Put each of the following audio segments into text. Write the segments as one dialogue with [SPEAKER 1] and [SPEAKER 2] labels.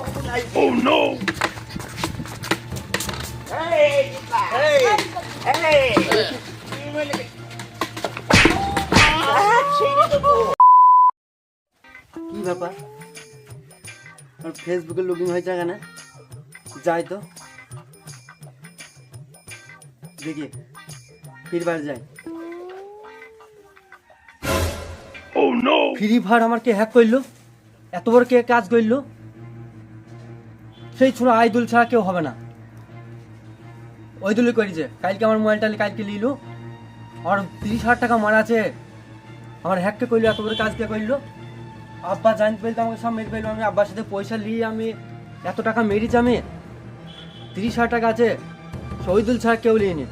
[SPEAKER 1] Oh no!
[SPEAKER 2] কি ব্যাপার? আমার ফেসবুকে লগিং হয়েছে কেন? যাই তো। দেখি ফির বার যাই।
[SPEAKER 1] Oh!
[SPEAKER 2] ফ্রি ফায়ার আমার কে হ্যাক করল? এত বড় কে কাজ করল? সেই ছোড়া আইদুল ছাড়া কেউ হবে না। ওই করি যে কালকে আমার মোবাইলটা কালকে লিলো আমার তিরিশ হাজার টাকা মারা আছে। আমার হ্যাককে করল এত বড় কাজ কে করল আব্বা জানতে পারলে তো আমাকে সব মেরে পেল আমি আব্বার সাথে পয়সা নিয়ে আমি এত টাকা মেরেছি আমি। তিরিশ হাজার টাকা আছে। শহীদুল ছাড়া কেউ নিয়ে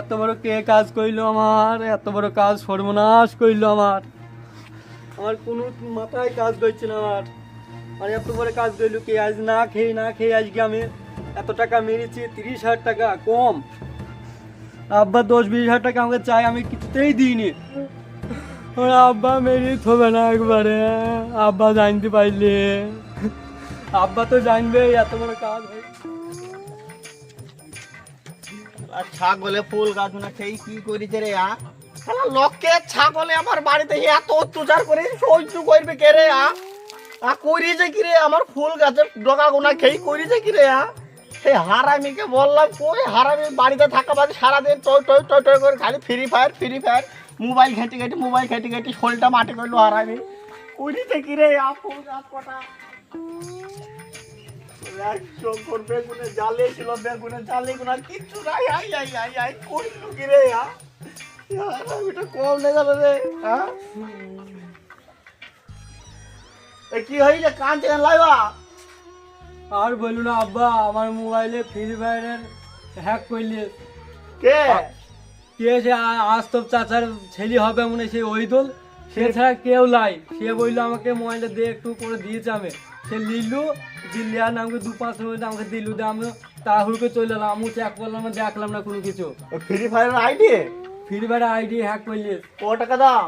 [SPEAKER 2] এত বড় কে কাজ করল আমার? এত বড় কাজ সর্বনাশ করল আমার। আমার কোনো মাথায় কাজ করছে না আমার আর এত বড় কাজ করল কে? আজ না খেয়ে না খেয়ে আজকে আমি এত টাকা মেরেছি, তিরিশ হাজার টাকা, কম। আব্বা, দশ বিশ হাজার টাকা আমাকে চাই আমি কিছুতেই দিইনি। ওর আব্বা মেরে থবে না একবারে। আব্বা জানতে পারলে। আব্বা তো জানবে, এত বড় কাজ হয়েছে
[SPEAKER 3] আর ছাগলে ফুল গাছ না সেই কি করেছে রে, আ? শালা লোককে ছাগলে আমার বাড়িতে এত অত্যাচার করে সহ্য করবে কে রে, আ? আ করিছে কি রে? আমার ফুল গাছের ডগা গোনা খেই করিছে কি রে, আ? সেই হারামিকে বললাম, কই হারামি বাড়িতে থাকা বাদে সারাদিন টই টই টই টই করে খালি Free Fire Free Fire, mobile ঘেঁটে ঘেঁটে, মোবাইল ঘেঁটে ঘেঁটে শোলটা মাটি করল হারামি। করিছে কি রে, আ, ফুল গাছ কটা? করে বেগুনে জালে ছিল বেগুনে জালে গুনা কিচ্ছু নাই, আই আই আই আই কি রে, আ? এটা কম নে গেল রে হ্যাঁ কি হইছে কাঁদছে কেন লাইবা
[SPEAKER 2] আর বলুন না আব্বা আমার মোবাইলে ফ্রি ফায়ারের হ্যাক করলে।
[SPEAKER 3] কে?
[SPEAKER 2] কে সে আস্তব চাচার ছেলে হবে মনে সেই ওই দল সে ছাড়া কেউ নাই। সে বলল আমাকে মোবাইলটা দিয়ে একটু করে দিয়েছে আমি। সে লিলু দিল্লি আর আমাকে দু পাঁচ মিনিট আমাকে দিলু দিয়ে আমি তাড়াহুড়ো চলে এলাম। আমি চেক করলাম দেখলাম না কোনো কিছু।
[SPEAKER 3] Free Fire ID
[SPEAKER 2] Free Fire ID hack করলে।
[SPEAKER 3] ক টাকা দাম?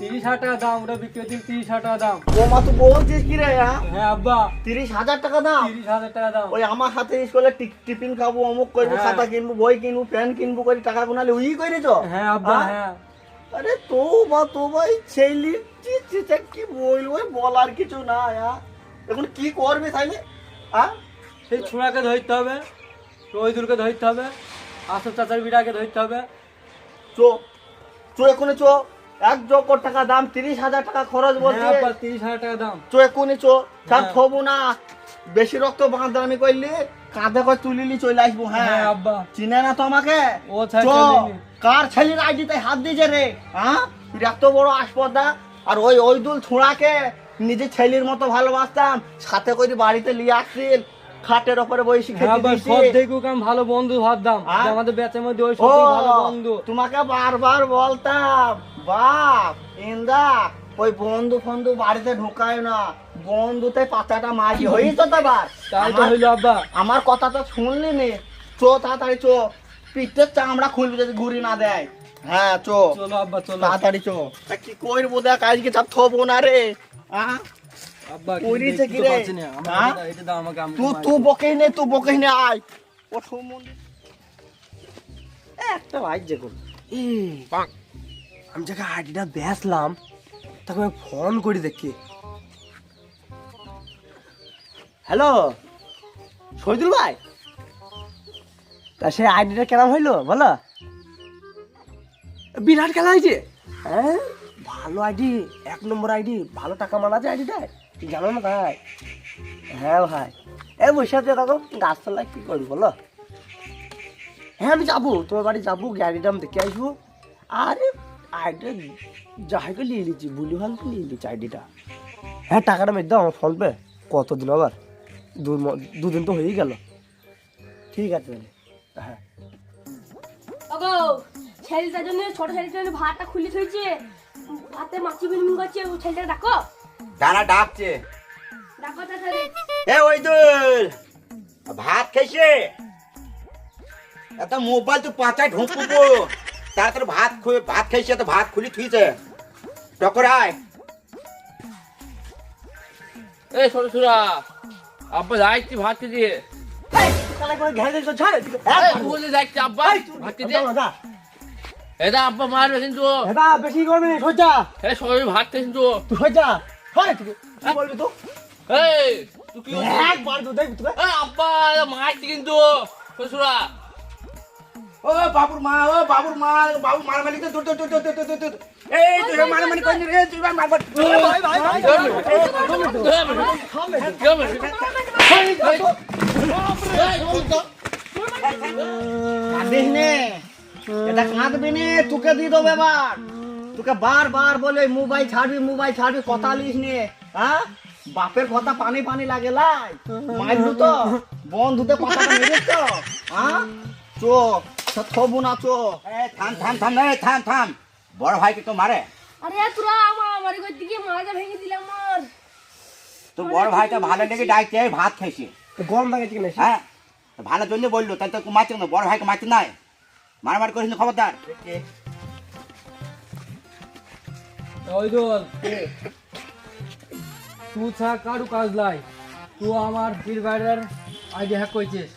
[SPEAKER 2] তিরিশ হাজার টাকা দাম ওটা বিক্রি হচ্ছে তিরিশ হাজার টাকা দাম।
[SPEAKER 3] ও মা তুই বলছিস কি রে হ্যাঁ
[SPEAKER 2] আব্বা।
[SPEAKER 3] তিরিশ হাজার টাকা দাম?
[SPEAKER 2] তিরিশ হাজার টাকা দাম।
[SPEAKER 3] ওই আমার হাতে স্কুলে টিফিন খাব অমুক করব
[SPEAKER 2] হ্যাঁ।
[SPEAKER 3] খাতা কিনবো বই কিনবো প্যান কিনবো করে টাকা গুনালে উই করেছ?
[SPEAKER 2] হ্যাঁ আব্বা হ্যাঁ।
[SPEAKER 3] আরে তো বা তো ভাই ছেলে কি বলব বলার কিছু না এখন কি করবে তাইলে? হ্যাঁ
[SPEAKER 2] সেই ছোড়াকে ধরতে হবে রহিদুলকে ধরতে হবে আসল চাচার বিড়াকে ধরতে হবে
[SPEAKER 3] চো চো এখনই চো। এক জকর টাকা দাম তিরিশ হাজার টাকা খরচ
[SPEAKER 2] হ্যাঁ
[SPEAKER 3] বলছে।
[SPEAKER 2] তিরিশ হাজার টাকা দাম।
[SPEAKER 3] চো এখনই চো। সব
[SPEAKER 2] হ্যাঁ।
[SPEAKER 3] থবো না। বেশি রক্ত বাঁধামি করলি কাঁধে করে তুলিলি চলে আসব হ্যাঁ।
[SPEAKER 2] হ্যাঁ আব্বা।
[SPEAKER 3] চিনে না তো আমাকে?
[SPEAKER 2] ও
[SPEAKER 3] চো, কার ছেলের আইডিতে হাত দিয়েছে রে? হ্যাঁ? এত বড় আসপদা আর ওই ওই দুল ছোঁড়াকে নিজের ছেলের মতো ভালোবাসতাম সাথে করে বাড়িতে নিয়ে আসছিল। খাটের বসে
[SPEAKER 2] হ্যাঁ আব্বা সব দেখুক আমি ভালো বন্ধু ভাবতাম? আমাদের ব্যাচের মধ্যে ওই সব ভালো বন্ধু।
[SPEAKER 3] তোমাকে বারবার বলতাম বাপ ইন্দা ওই বন্ধু ফন্ধু বাড়িতে ঢোকায় না বন্ধুতে পাতাটা মারি। হয়েছে তো
[SPEAKER 2] তাই তো
[SPEAKER 3] আমার-
[SPEAKER 2] হইল আব্বা।
[SPEAKER 3] আমার কথা তো শুনলি নি। চো তাড়াতাড়ি চো। পিঠের চামড়া খুলবি যদি ঘুরি না দেয়। হ্যাঁ চো।
[SPEAKER 2] চলো আব্বা চলো।
[SPEAKER 3] তাড়াতাড়ি চো। কি করব দেখ আজকে চাপ থবো না রে। আহ?
[SPEAKER 2] আমি
[SPEAKER 3] তুই
[SPEAKER 2] মারি।
[SPEAKER 3] তুই বকেই নে তুই বকেই নে আয়। ও মন্দির
[SPEAKER 2] একটা ভাই যে কোন আমি যাকে আইডিটা বেসলাম তাকে আমি ফোন করি দেখি।
[SPEAKER 3] হ্যালো? শহীদুল ভাই? তা সেই আইডিটা কেমন হইল বলো?
[SPEAKER 2] বিরাট খেলা হয়েছে।
[SPEAKER 3] হ্যাঁ? ভালো আইডি এক নম্বর আইডি ভালো টাকা মারা যায় আইডিটায়? জানো না ভাই? হ্যাঁ ভাই। এ বসে আছে দেখো গাছতলায় কি করবি বলো? হ্যাঁ আমি যাব, তোমার বাড়ি যাব আমি দেখে আসব। আরে আইডিটা যাহাকে নিয়ে নিচ্ছি, বুলি ভালো নিয়ে নিচ্ছি আইডিটা। হ্যাঁ টাকাটা মেরে দাও, আমার ফোন পে। কতদিন আবার? দুদিন তো হয়েই গেল। ঠিক আছে হ্যাঁ।
[SPEAKER 4] ছেলেটার জন্য, ছোট ছেলেটার ভাতটা খুলে থইছে। ভাতে মাছি বিনবিন করছে ছেলেটা ডাকো।
[SPEAKER 5] দাঁড়া ডাকছে। এ ওই ভাত খাইছে এত মোবাইল তো পাঁচায় ঢুকবো তাড়াতাড়ি ভাত খুলে ভাত খাইছে তো ভাত খুলি থুইছে। টকর আয়।
[SPEAKER 1] এই ছোট ছোড়া আব্বা যাইছি ভাত যাইছি আব্বা মারবে কিন্তু।
[SPEAKER 6] এটা বেশি করবি? না, সোজা।
[SPEAKER 1] ভাত কিন্তু।
[SPEAKER 6] তুই সোজা। সর এদিকে। বলবি তুই?
[SPEAKER 1] এই তুই কি
[SPEAKER 6] একবার তো দেখবি তুই।
[SPEAKER 1] এই আব্বা মারছি কিন্তু ছোট
[SPEAKER 5] ও বাবুর মা ও বাবুর মা বাবু মার মালিক তো তো তো তো তো তো তো এই তুই মার মালিক কই রে তুই মার মার
[SPEAKER 6] ভাই, ভাই, ভাই,
[SPEAKER 3] কাঁদিস এটা কাঁদবি নে তোকে দিয়ে দেবো এবার তোকে বার বার বলে মোবাইল ছাড়বি মোবাইল ছাড়বি কথা লিস নে। হ্যাঁ? বাপের কথা পানি পানি লাগে লাই। মারলু তো বন্ধুতে কথা মেরেছ? তো হ্যাঁ চো থবু না চো
[SPEAKER 5] থাম থাম থাম এই থাম থাম। বড় ভাইকে তো মারে
[SPEAKER 4] আরে তোরা আমার আমার ঘর দিকে মাথা ভেঙে দিলে আমার।
[SPEAKER 5] তো বড় ভাইটা ভালো লেগে এই ভাত খাইছে।
[SPEAKER 6] গরম লাগাইছে কিনা?
[SPEAKER 5] হ্যাঁ? তো ভালো জন্য বলল তাই তো মারছে না বড় ভাইকে মারছে নাই। মারামারি করিস না খবরদার?
[SPEAKER 2] ওই দোল। তুই ছাড়া কারু কাজ লাই তুই আমার ফির বাইরের আইডি হ্যাক করেছিস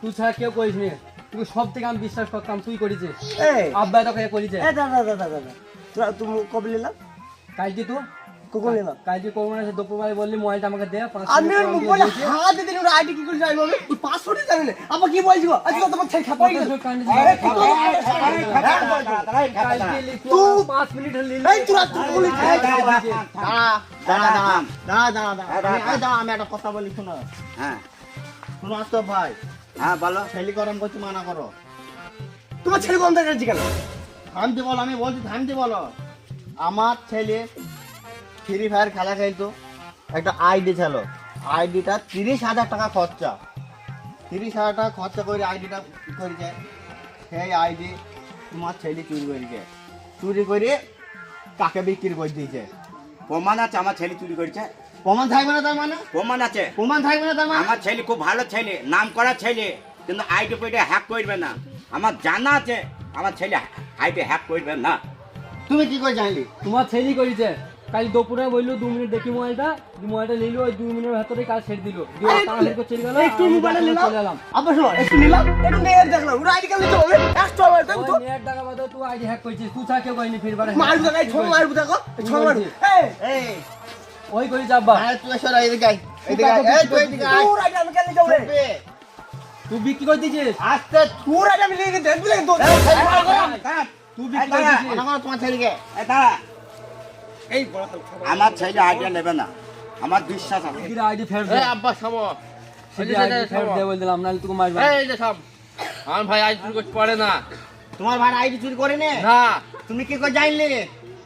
[SPEAKER 2] তুই ছা কেউ করিস নি তুই সব থেকে আমি বিশ্বাস করতাম তুই করেছিস আব্বা তোকে করেছে
[SPEAKER 6] এই, দাদা, দাদা, দাদা, দাদা। তুমি কবে নিলাম?
[SPEAKER 2] কালকে তুই কালকে বললি মোবাইলটা আমাকে দে
[SPEAKER 6] আমি ওর মোবাইলে। হাত কি করে জানব আমি? তুই password জানি না। আবার কি বলছি আজকে তো তোমার ছেলে খাপাই গেছে।
[SPEAKER 2] কত কান্দিস?
[SPEAKER 6] এই, কি বলব?
[SPEAKER 2] কালকে লিখি,
[SPEAKER 6] তুই-
[SPEAKER 2] পাঁচ মিনিট নিলি।
[SPEAKER 6] এই, তুই বলিস, এই,
[SPEAKER 3] দাঁড়া দাঁড়া দাঁড়া দাঁড়া দাঁড়া দাঁড়া
[SPEAKER 5] দাঁড়া,
[SPEAKER 3] আমি- এই দাঁড়া, আমি একটা কথা বলি শোনো
[SPEAKER 5] হ্যাঁ
[SPEAKER 3] শোনো আস্তব ভাই
[SPEAKER 5] হ্যাঁ বলো
[SPEAKER 3] ছেলে গরম করছি মানা করো
[SPEAKER 6] তোমার ছেলে কোন থেকে কেন?
[SPEAKER 3] থামতে বলো আমি বলছি থামতে বলো আমার ছেলে ফ্রি ফায়ার খেলা খেলতো একটা আইডি ছিল। আইডিটা তিরিশ হাজার টাকা খরচা। তিরিশ হাজার টাকা খরচা করে আইডিটা করেছে। সেই আইডি তোমার ছেলে চুরি করেছে। চুরি করে তাকে বিক্রি করে দিয়েছে।
[SPEAKER 5] প্রমাণ আছে আমার ছেলে চুরি করেছে?
[SPEAKER 3] প্রমাণ থাকবে না তার মানে?
[SPEAKER 5] প্রমাণ আছে।
[SPEAKER 3] প্রমাণ থাকবে না তার মানে?
[SPEAKER 5] আমার ছেলে খুব ভালো ছেলে নাম করা ছেলে কিন্তু আইডি পেটে হ্যাক করবে না। আমার জানা আছে আমার ছেলে আইডি হ্যাক করবে না।
[SPEAKER 3] তুমি কি করে জানলি?
[SPEAKER 2] তোমার ছেলে করেছে। কাল দুপুরে বলল দু মিনিট দেখি মোবাইলটা মোবাইলটা নিল ওই দু মিনিটের ভেতরে কাজ ছেড়ে দিল দিয়ে
[SPEAKER 6] আরে,
[SPEAKER 2] তাড়াতাড়ি করে চলে গেল
[SPEAKER 6] একটু
[SPEAKER 2] আমি
[SPEAKER 6] মোবাইলে
[SPEAKER 2] তাড়াতাড়ি
[SPEAKER 6] নিলাম।
[SPEAKER 2] চলে এলাম
[SPEAKER 6] আবার শোনো, একটু নিলাম, একটু নিয়ে দেখলাম। ওর ID কার্ড নিতে হবে, একশো হবে, দেখো তো।
[SPEAKER 2] ওই নেট টাকা বাদে তুই আইডি হ্যাক করেছিস
[SPEAKER 6] মারবো মারবো দেখো, মারবো। এই,
[SPEAKER 2] ওই
[SPEAKER 3] এই।
[SPEAKER 6] তোর আমি কেন হবে?
[SPEAKER 2] তুই বিক্রি করে দিয়েছিস
[SPEAKER 3] আস্তে
[SPEAKER 6] তোর ID আমি নিয়ে দেখবি নাকি
[SPEAKER 2] তুই বিক্রি করে
[SPEAKER 3] মানা করো তোমার ছেলেকে
[SPEAKER 5] এই দাঁড়া। আমার ছেলে আইডিয়া নেবে না। আমার বিশ্বাস আছে।
[SPEAKER 2] তুই আইডি ফেরত দে।
[SPEAKER 1] আব্বা থামো।
[SPEAKER 2] সেটি আইডি ফেরত দে বলে দিলাম নাহলে তোকে মারবে
[SPEAKER 1] এই যে থাম। আমার ভাই আজ চুরি করতে পারে না।
[SPEAKER 3] তোমার ভাই আইডি চুরি করে নে।
[SPEAKER 1] না।
[SPEAKER 3] তুমি কি করে জানলে?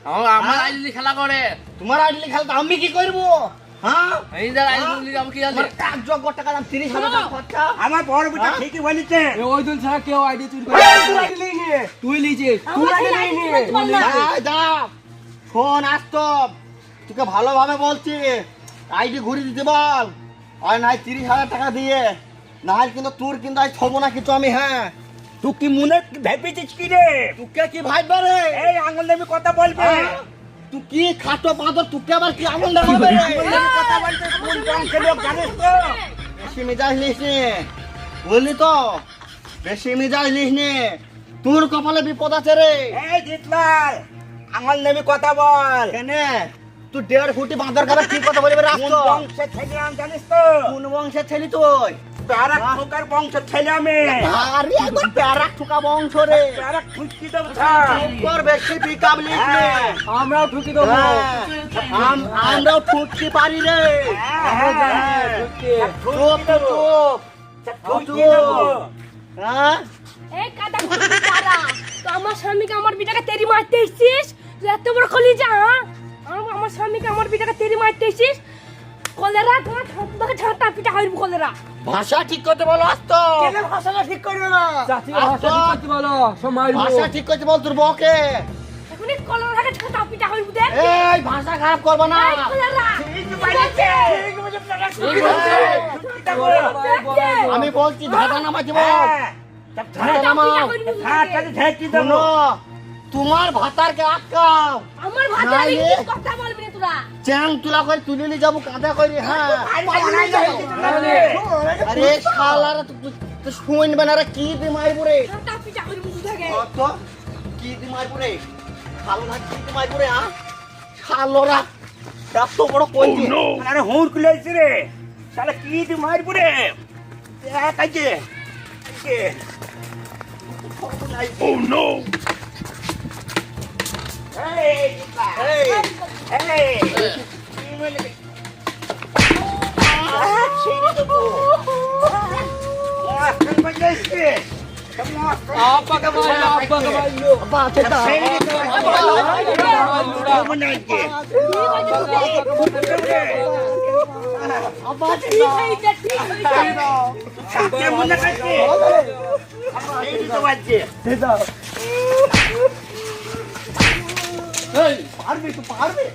[SPEAKER 1] আমার আমার আইডি খেলা করে।
[SPEAKER 3] তোমার আইডি খেলে তো আমি কি করব? হ্যাঁ?
[SPEAKER 1] এই যে আইডি আমি কি জানি
[SPEAKER 3] টাকা দাম টাকা খরচা।
[SPEAKER 5] আমার বড় বেটা ঠিকই বলেছে।
[SPEAKER 2] ওই দিন ছাড়া কেউ আইডি চুরি করে। তুই লিছিস
[SPEAKER 4] আইডি না।
[SPEAKER 3] এই দাঁড়া শোন আস্তব তোকে ভালোভাবে বলছি আইডি ঘুরে দিতে বল। আর নাই তিরিশ হাজার টাকা দিয়ে না হয় কিন্তু তোর কিন্তু আজ থবো না কিছু আমি হ্যাঁ।
[SPEAKER 5] তুই কি মনে ভেবেছিস কি রে?
[SPEAKER 3] তোকে কি ভাববে রে?
[SPEAKER 5] এই আঙুল দেবী কথা বলবে।
[SPEAKER 3] হ্যাঁ? তুই কি খাটো পাতো তোকে আবার কি হবে রে?
[SPEAKER 5] কথা বলতে কোন বংশের লোক জানিস তো?
[SPEAKER 3] বেশি মেজাজ নিস নে। বুঝলি তো বেশি মেজাজ নিস নে। তোর কপালে বিপদ আছে রে।
[SPEAKER 5] এই জিতলাল আঙুল দেবী কথা বল।
[SPEAKER 3] কেনে? তুই দেড় ফুটি বাঁদর খাবার ঠিক কথা বলবে
[SPEAKER 5] কোন
[SPEAKER 3] রাখতো
[SPEAKER 5] বংশের ছেলে আমি জানিস তো?
[SPEAKER 3] কোন বংশের ছেলি তুই?
[SPEAKER 5] তারা খোকার বংশের ছেলে আমি।
[SPEAKER 3] আরে একবার প্যারা ঠুকা বংশ রে।
[SPEAKER 5] তারা খুশকি দেব
[SPEAKER 3] তোর বেশি পিকআপ লিস নে
[SPEAKER 2] আমরাও ঠুকি দেবো।
[SPEAKER 3] হ্যাঁ, আম- আমরাও ঠুকতে পারি রে।
[SPEAKER 2] ঠুকি।
[SPEAKER 3] চুপ চুপ। চুপ হ্যাঁ?
[SPEAKER 4] এই তো আমার স্বামীকে আমার বিটাকে তেরি মারতে এসেছিস? এত বড় কলি যা আমার স্বামীকে আমার বিটাকে তেরি মারতে কলেরা তোমার ঠান্ডা ঠান্ডা পিঠা হইব কলেরা।
[SPEAKER 3] ভাষা ঠিক করতে বলো আসতো।
[SPEAKER 6] কেন ভাষাটা ঠিক করবে না?
[SPEAKER 2] চাচি ভাষা ঠিক করতে বলো মারবো।
[SPEAKER 3] ভাষা ঠিক করতে বল তোর বকে
[SPEAKER 4] এখনই কলেরাকে ঠান্ডা পিঠা হইব দেখ।
[SPEAKER 3] এই ভাষা খারাপ করব না।
[SPEAKER 4] কলেরা
[SPEAKER 3] আমি বলছি ধাঁধা
[SPEAKER 5] হ্যাঁ।
[SPEAKER 3] ধাঁধা
[SPEAKER 5] হ্যাঁ
[SPEAKER 3] তোমার ভাতারকে আটকাও
[SPEAKER 4] আমার ভাতে আমি
[SPEAKER 3] নাইলে-
[SPEAKER 4] কি কথা বলবি না তোরা
[SPEAKER 3] চ্যাং তুলা করে তুলে নিয়ে যাব কাঁদা করে হ্যাঁ আরে শালারা তো তো শুনবে না রে কি দি মারবো রে কি দি মারবো রে শালো না কি দি মারবো রে হ্যাঁ শালোরা এত বড়
[SPEAKER 7] Oh
[SPEAKER 5] আরে হুঁড় কুলাইছে রে শালা কি দেখ আইছে
[SPEAKER 7] Oh no!
[SPEAKER 5] এই দিপা
[SPEAKER 3] এই
[SPEAKER 5] এই কি বলে আহ ছেড়ে দেবো আহ কেন বাজাইছে কেমন
[SPEAKER 2] আব্বাকে মারলো আব্বাকে মারলো
[SPEAKER 6] বাচ্চা দাও
[SPEAKER 5] ছেড়ে দেবো কেমন
[SPEAKER 3] পারবি তুই পারবি?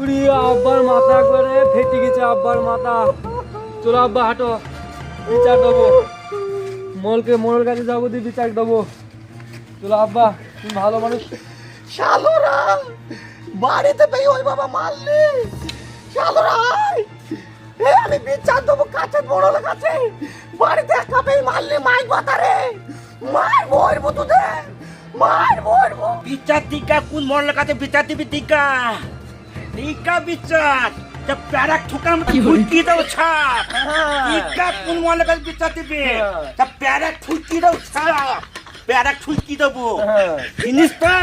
[SPEAKER 2] উড়ি আব্বার মাথা করে ফেটে গেছে আব্বার মাথা। চলো আব্বা হাঁটো। বিচার দেবো। মলকে মোড়ের কাছে যাব দিয়ে বিচার দেবো। চলো আব্বা তুমি ভালো মানুষ।
[SPEAKER 6] শালোরা বাড়িতে পেয়ে ওই বাবা মারলি। শালোরা। এ আমি বিচার দেবো কাছে বড় কাছে। বাড়িতে একা পেয়ে মারলি মাইক বাতারে মার মরবো তোদের মার মরবো
[SPEAKER 5] বিচার টিকা কোন মরলের লাগাতে বিচার দিবি টিকা টিকা বিচার। যে প্যারাক ঠোকার মতো ফুটকি দাও ছাপ টিকা কোন মরলের লাগাতে বিচার দিবি? যে প্যারাক ফুটকি দাও ছাপ প্যারাক ফুটকি দেবো। জিনিস তো